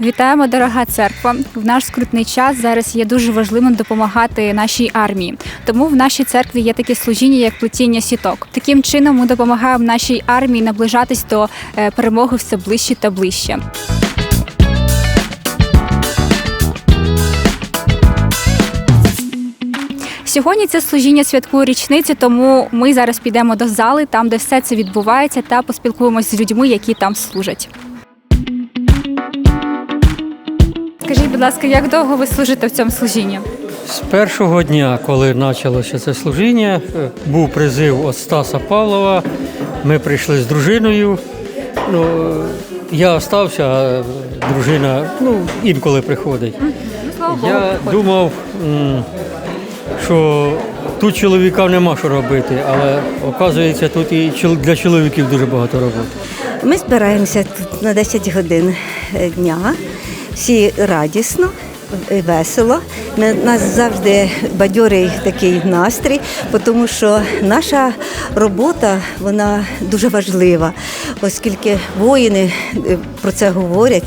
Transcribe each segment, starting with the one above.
Вітаємо, дорога церква. В наш скрутний час зараз є дуже важливим допомагати нашій армії. Тому в нашій церкві є таке служіння, як плетіння сіток. Таким чином ми допомагаємо нашій армії наближатись до е, перемоги все ближче та ближче. Сьогодні це служіння святкує річниці, тому ми зараз підемо до зали, там де все це відбувається, та поспілкуємося з людьми, які там служать. Скажіть, будь ласка, як довго ви служите в цьому служінні? З першого дня, коли почалося це служіння, е, був призив від Стаса Павлова. Ми прийшли з дружиною. Ну, е, я остався, а дружина ну, інколи приходить. Слава Богу, Я приходите. думав, що тут чоловікам нема що робити, але оказується, тут і чол- для чоловіків дуже багато роботи. Ми збираємося тут на 10 годин е, дня. Всі радісно, е, весело. У нас завжди бадьорий такий настрій, тому що наша робота вона дуже важлива, оскільки воїни е, про це говорять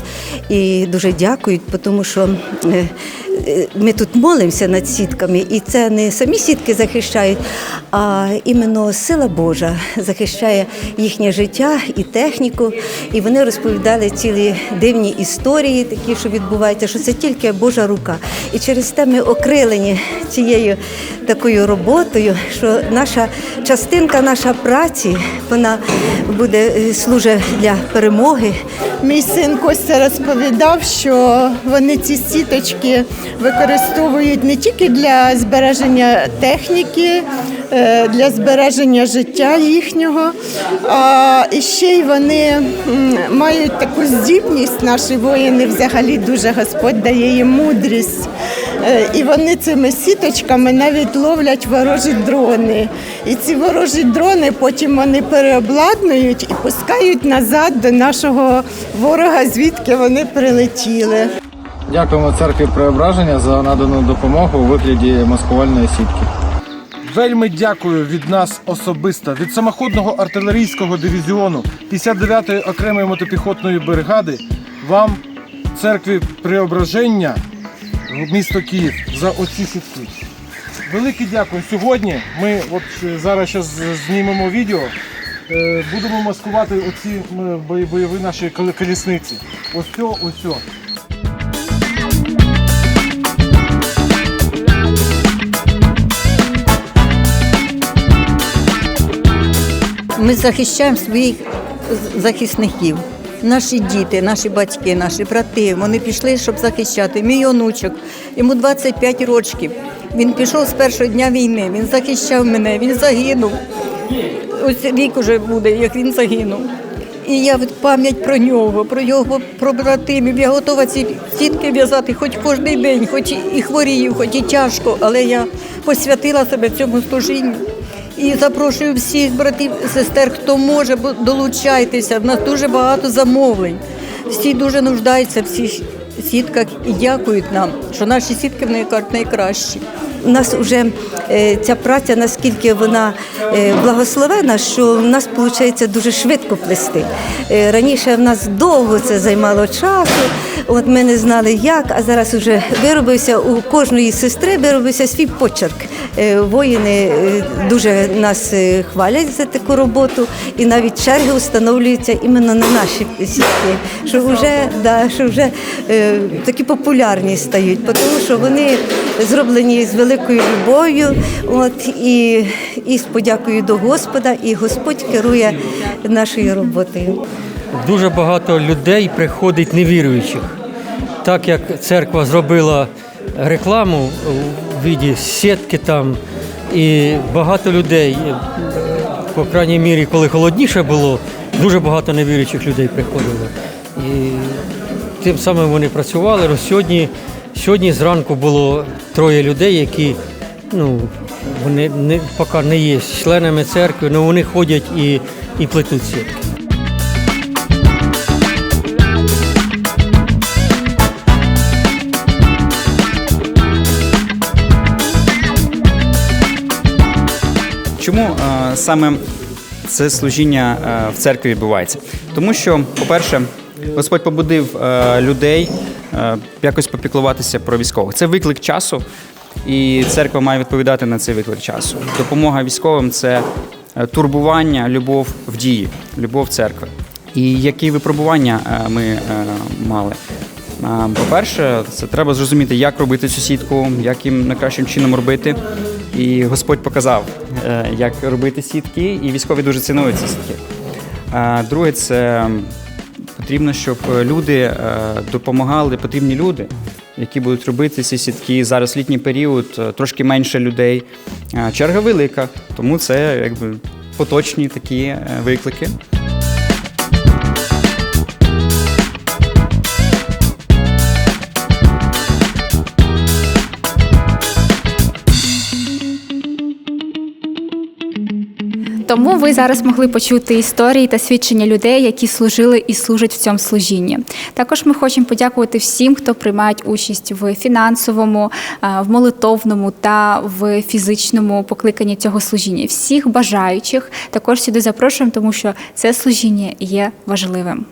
і дуже дякують, тому що е, ми тут молимося над сітками, і це не самі сітки захищають, а іменно сила Божа захищає їхнє життя і техніку. І вони розповідали цілі дивні історії, такі, що відбуваються, що це тільки Божа рука. І через те ми окрилені цією такою роботою, що наша частинка, наша праці, вона буде е, служить для перемоги. Мій син Костя розповідав, що вони ці сіточки використовують не тільки для збереження техніки, е, для збереження життя їхнього, а ще й вони мають таку здібність, наші воїни взагалі дуже Господь дає їм мудрість. Е, І вони цими сіточками навіть ловлять ворожі дрони. І ці ворожі дрони потім вони переобладнують і пускають назад до нашого ворога, звідки вони прилетіли. Дякуємо церкві Преображення за надану допомогу у вигляді маскувальної сітки. Вельми дякую від нас особисто, від самоходного артилерійського дивізіону 59-ї окремої мотопіхотної бригади, вам, церкві Преображення, місто Київ, за оці сітки. Велике дякую. Сьогодні ми от е, зараз знімемо відео. е, Будемо маскувати оці бойові наші колісниці. Ось цьо, ось цьо. Ми захищаємо своїх захисників. Наші діти, наші батьки, наші брати, вони пішли, щоб захищати. Мій онучок, йому 25 років. Він пішов з першого дня війни, він захищав мене, він загинув. Ось рік уже буде, як він загинув. І я пам'ять про нього, про його про братимів. Я готова ці сітки в'язати хоч кожен день, хоч і хворію, хоч і тяжко, але я посвятила себе цьому служінню. І запрошую всіх братів сестер, хто може, долучайтеся. В нас дуже багато замовлень. Всі дуже нуждаються в цих сітках і дякують нам, що наші сітки в них кажуть найкращі. У нас вже е, ця праця наскільки вона е, благословена, що в нас виходить дуже швидко плести. Е, раніше в нас довго це займало часу. От ми не знали як, а зараз вже виробився у кожної сестри виробився свій почерк. Е, воїни е, дуже нас е, хвалять за таку роботу, і навіть черги встановлюються іменно на наші сітки, що вже да, що вже е, такі популярні стають, тому що вони зроблені з великою любов'ю, от і, і з подякою до Господа, і Господь керує нашою роботою. Дуже багато людей приходить невіруючих. Так як церква зробила рекламу у віді сітки там, і багато людей, е, по крайній мірі, коли холодніше було, дуже багато невіруючих людей приходило. І тим самим вони працювали. Ну, сьогодні, сьогодні зранку було троє людей, які ну, вони не, поки не є членами церкви, але вони ходять і, і плетуть сітки. Чому е, саме це служіння е, в церкві відбувається? Тому що, по-перше, Господь побудив е, людей якось попіклуватися про військових. Це виклик часу, і церква має відповідати на цей виклик часу. Допомога військовим це турбування, любов в дії, любов церкви. І які випробування ми мали? По-перше, це треба зрозуміти, як робити цю сітку, як їм найкращим чином робити. І Господь показав, як робити сітки, і військові дуже цінують ці сітки. Е, Друге, це потрібно, щоб люди е, допомагали, потрібні люди, які будуть робити ці сітки. Зараз літній період, е, трошки менше людей. Е, Черга велика, тому це якби поточні такі е, виклики. Тому ви зараз могли почути історії та свідчення людей, які служили і служать в цьому служінні. Також ми хочемо подякувати всім, хто приймають участь в фінансовому, в молитовному та в фізичному покликанні цього служіння. Всіх бажаючих також сюди запрошуємо, тому що це служіння є важливим.